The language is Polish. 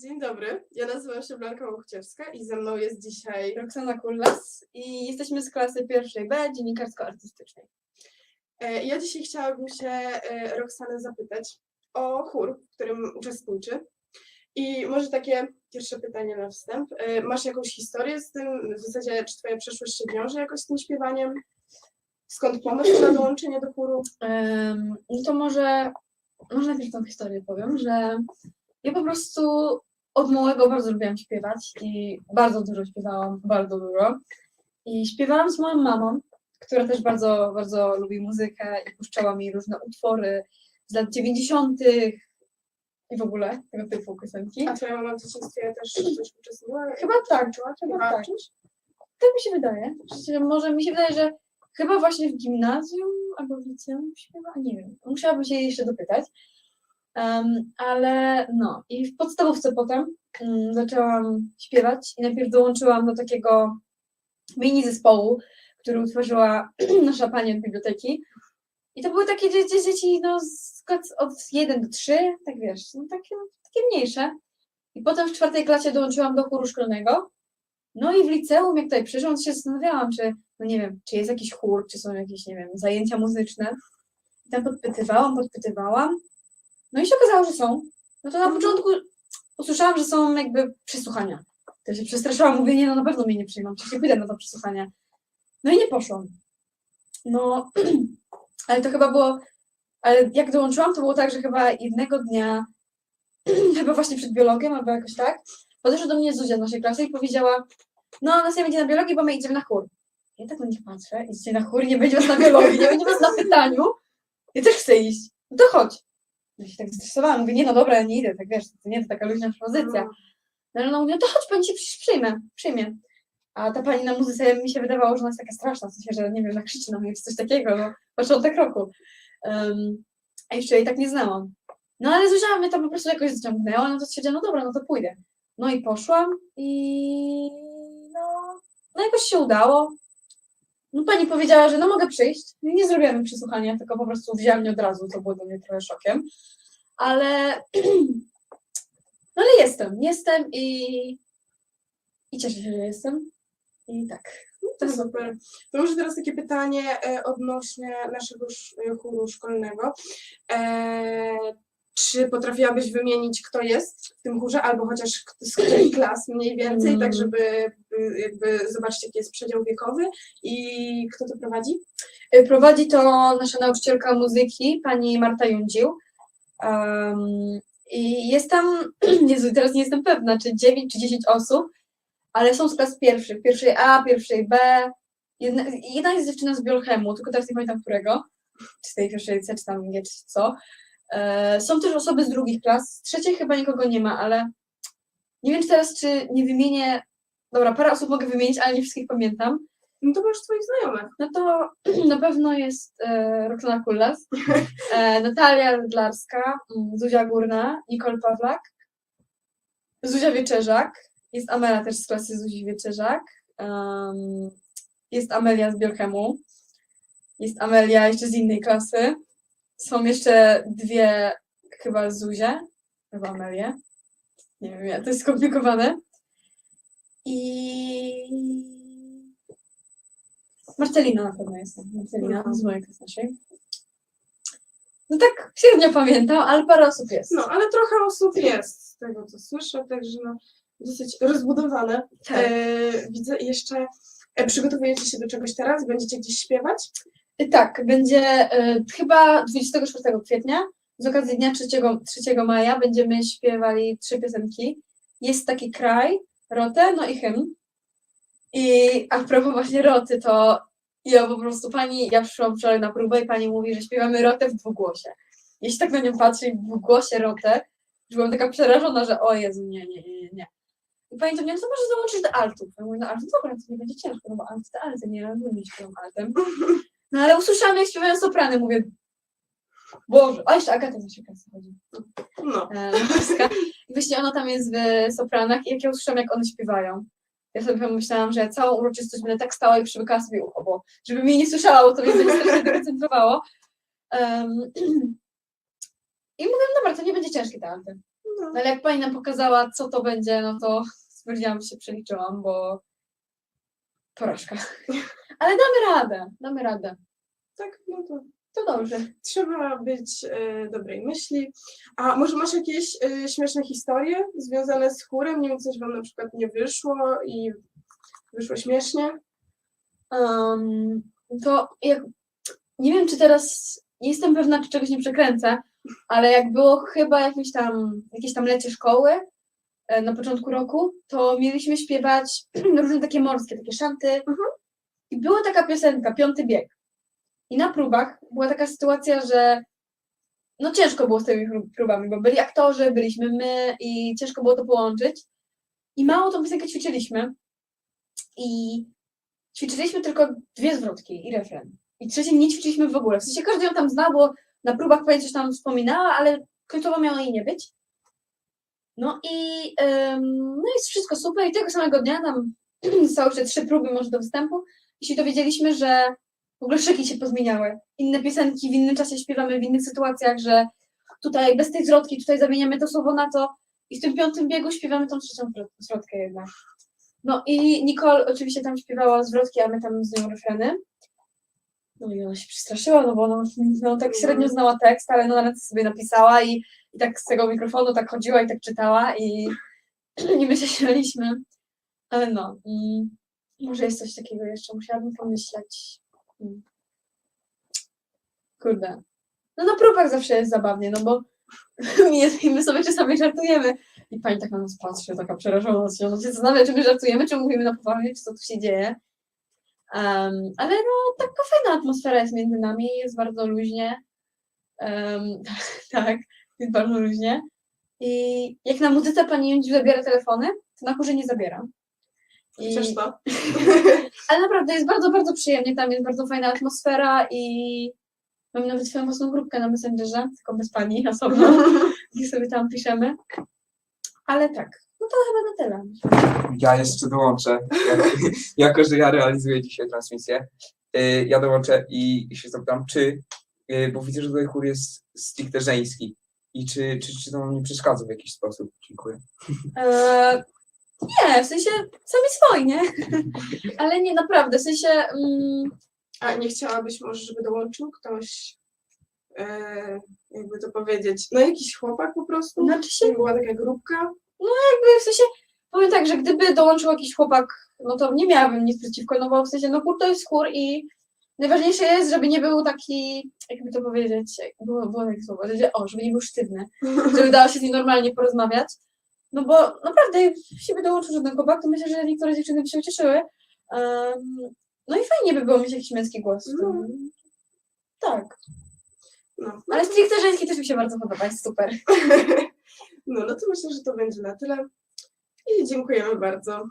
Dzień dobry, ja nazywam się Blanka Łuchciewska i ze mną jest dzisiaj Roxana Kullas i jesteśmy z klasy pierwszej B dziennikarsko-artystycznej. E, Ja dzisiaj chciałabym się e, zapytać o chór, w którym uczestniczy. I może takie pierwsze pytanie na wstęp. E, Masz jakąś historię z tym? W zasadzie, czy twoja przeszłość się wiąże jakoś z tym śpiewaniem? Skąd pomysł na dołączenie do chóru? No to może, może najpierw tą historię powiem, że ja po prostu od małego bardzo lubiłam śpiewać i bardzo dużo śpiewałam, bardzo dużo. I śpiewałam z moją mamą, która też bardzo, bardzo lubi muzykę i puszczała mi różne utwory z lat 90. i w ogóle tego typu piosenki. A twoja mama w dzieciństwie też coś uczestniczyła? Chyba tak, chyba Śpiewała tak. w czymś? Tak mi się wydaje. Szczerze, może mi się wydaje, że chyba właśnie w gimnazjum albo w liceum śpiewa, nie wiem. Musiałabym się jej jeszcze dopytać. Em, ale no, i w podstawówce potem mm, zaczęłam śpiewać i najpierw dołączyłam do takiego mini zespołu, który utworzyła nasza pani od biblioteki. I to były takie dzieci, dzieci no, z od 1 do 3, tak wiesz, no, takie, takie mniejsze. I potem w czwartej klasie dołączyłam do chóru szkolnego. No i w liceum, jak tutaj to się zastanawiałam, czy, no nie wiem, czy jest jakiś chór, czy są jakieś, nie wiem, zajęcia muzyczne. I tam podpytywałam, podpytywałam. No i się okazało, że są. No to na początku usłyszałam, że są jakby przesłuchania. To się przestraszyłam, mówię, nie, no na pewno mnie nie przyjmą, przecież nie pójdę na to przesłuchanie. No i nie poszłam. No, ale to chyba było, ale jak dołączyłam, to było tak, że chyba jednego dnia, chyba właśnie przed biologiem, albo jakoś tak, podeszła do mnie Zuzia z naszej klasy i powiedziała, no nas nie będzie na biologii, bo my idziemy na chór. Ja tak na nich patrzę, idziecie na chór, nie będzie was na biologii, nie będzie was na pytaniu. Ja też chcę iść. No to chodź. Ja się tak zestresowałam, mówię, nie no dobra, ja nie idę, tak wiesz, to nie to taka luźna propozycja. No ale ona mówi, no to chodź, pani cię przyjmę, przyjmie. A ta pani na muzyce mi się wydawało, że ona jest taka straszna, w sensie, że nie wiem, że krzyczy na mnie czy coś takiego, no, początek roku. Um, a jeszcze jej tak nie znałam. No ale Zuzia mnie tam po prostu jakoś zaciągnęła, no to stwierdziłam, no dobra, no to pójdę. No i poszłam i no, no jakoś się udało. No pani powiedziała, że no mogę przyjść. No Nie zrobiłam przesłuchania, tylko po prostu wzięła mnie od razu, co było dla mnie trochę szokiem. Ale, no ale jestem, jestem i, i cieszę się, że jestem. I tak. To super. To może teraz takie pytanie e, odnośnie naszego sz- e, chóru szkolnego. Czy potrafiłabyś wymienić, kto jest w tym chórze, albo chociaż z których klas mniej więcej, Mm. tak żeby y, jakby zobaczyć, jaki jest przedział wiekowy i kto to prowadzi? Y, Prowadzi to nasza nauczycielka muzyki, pani Marta Jundził. Um, I jest tam, Jezu, teraz nie jestem pewna, czy 9 czy 10 osób, ale są z klas pierwszych, pierwszej A, pierwszej B. Jedna, jedna jest dziewczyna z Biolchemu, tylko teraz nie pamiętam którego, czy z tej pierwszej C, czy tam G, czy co. E, są też osoby z drugich klas, z trzeciej chyba nikogo nie ma, ale nie wiem czy teraz, czy nie wymienię, dobra, parę osób mogę wymienić, ale nie wszystkich pamiętam. No to masz twoich znajomych. No to na pewno jest e, Roxana Kullas, e, Natalia Rydlarska, mm, Zuzia Górna, Nicole Pawlak, Zuzia Wieczerzak, jest Amela też z klasy Zuzi Wieczerzak, em, jest Amelia z Bielchemu, jest Amelia jeszcze z innej klasy, są jeszcze dwie chyba Zuzie, chyba Amelie, nie wiem, ja- to jest skomplikowane. I Marcelina na pewno jest. Marcelina z mojej klasy naszej. No tak średnio pamiętam, ale parę osób jest. No, ale trochę osób jest z tego, co słyszę, także no, dosyć rozbudowane. Tak. E, widzę jeszcze, e, przygotowujecie się do czegoś teraz? Będziecie gdzieś śpiewać? Tak, będzie y, chyba 24 kwietnia, z okazji dnia 3, 3 maja będziemy śpiewali trzy piosenki. Jest taki kraj, rotę, no i hymn. I a propos właśnie roty, to ja po prostu pani, ja przyszłam wczoraj na próbę i pani mówi, że śpiewamy rotę w dwugłosie. Jeśli tak na nią patrzę i w dwugłosie rotę, że byłam taka przerażona, że o Jezu, nie, nie, nie, nie, nie. I pani to mnie, no to może dołączyć do altów. Ja mówię, no dobra, to nie będzie ciężko, no bo alt to alty, nie rozumiem, śpiewam altem. No ale usłyszałam, jak śpiewają soprany, mówię, Boże, a jeszcze Agata klasy chodzi. No. E. I właśnie ona tam jest w sopranach i jak ja usłyszałam, jak one śpiewają, ja sobie pomyślałam, że całą uroczystość będę tak stała i przymykała sobie ucho, bo żeby mnie nie słyszało, to mnie strasznie dekoncentrowało. Um, I mówię, no dobra, to nie będzie ciężkie te alty. No. No ale jak pani nam pokazała, co to będzie, no to stwierdziłam, że się przeliczyłam, bo porażka. Ale damy radę, damy radę. Tak, no to To dobrze. trzeba być e, dobrej myśli. A może masz jakieś e, śmieszne historie związane z chórem? Nie wiem, coś wam na przykład nie wyszło i wyszło śmiesznie? To jak, nie wiem, czy teraz, nie jestem pewna, czy czegoś nie przekręcę, ale jak było chyba jakieś tam, jakieś tam lecie szkoły na początku roku, to mieliśmy śpiewać różne takie morskie, takie szanty. I była taka piosenka, Piąty bieg. I na próbach była taka sytuacja, że no ciężko było z tymi prób- próbami, bo byli aktorzy, byliśmy my i ciężko było to połączyć. I mało tą piosenkę ćwiczyliśmy. I ćwiczyliśmy tylko dwie zwrotki i refren. I trzeciej nie ćwiczyliśmy w ogóle. W sensie każdy ją tam znał, bo na próbach pewnie coś tam wspominała, ale końcowo miało jej nie być. No i, no i wszystko super. I tego samego dnia nam zostały jeszcze trzy próby może do występu i się dowiedzieliśmy, że w ogóle szyki się pozmieniały. Inne piosenki w innym czasie śpiewamy, w innych sytuacjach, że tutaj bez tej zwrotki, tutaj zamieniamy to słowo na to i w tym piątym biegu śpiewamy tą trzecią zwrot- zwrotkę jednak. No i Nicole oczywiście tam śpiewała zwrotki, a my tam z nią refreny. No i ona się przestraszyła, no bo ona no, tak średnio znała tekst, ale no na ręce sobie napisała i, i tak z tego mikrofonu tak chodziła i tak czytała i, my się śmialiśmy. Ale no, mm, może jest coś takiego jeszcze, musiałabym pomyśleć. Mm. Kurde. No na próbach zawsze jest zabawnie, no bo my- my sobie czasami żartujemy i pani tak na nas patrzy, taka przerażona, się, ona się zastanawia, czy my żartujemy, czy mówimy na poważnie, czy co tu się dzieje. Um, ale no, taka fajna atmosfera jest między nami, jest bardzo luźnie. Um, tak, jest bardzo luźnie. I jak na muzyce pani Jędzi zabiera telefony, to na chórze nie zabiera. I, Chociaż to. ale naprawdę jest bardzo, bardzo przyjemnie, tam jest bardzo fajna atmosfera i mam nawet swoją własną grupkę na Messengerze, tylko bez pani osobno, gdzie sobie tam piszemy. Ale tak, to chyba na tyle. Ja jeszcze dołączę, jako, że ja realizuję dzisiaj transmisję. Y, Ja dołączę i się zapytam, czy, y, bo widzę, że tutaj chór jest stricte żeński i czy, czy, czy to nam nie przeszkadza w jakiś sposób? Dziękuję. Eee, nie, w sensie sami swoi, nie? Ale nie, naprawdę, w sensie mm, A nie chciałabyś może, żeby dołączył ktoś, e, jakby to powiedzieć, no jakiś chłopak po prostu? znaczy się, Żeby była taka grupka? Jakby w sensie, powiem tak, że gdyby dołączył jakiś chłopak, no to nie miałabym nic przeciwko, no bo w sensie, no chór to jest chór i najważniejsze jest, żeby nie był taki, jakby to powiedzieć, było, było takie słowo, że- o, żeby nie był sztywny, żeby dało się z nim normalnie porozmawiać, no bo naprawdę, jeśli by dołączył żaden chłopak, to myślę, że niektóre dziewczyny by się ucieszyły. Em, no i fajnie by było mieć jakiś męski głos. tym. Tak, No. ale stricte żeński też mi się bardzo podoba, jest super. no, no to myślę, że to będzie na tyle. I dziękujemy bardzo.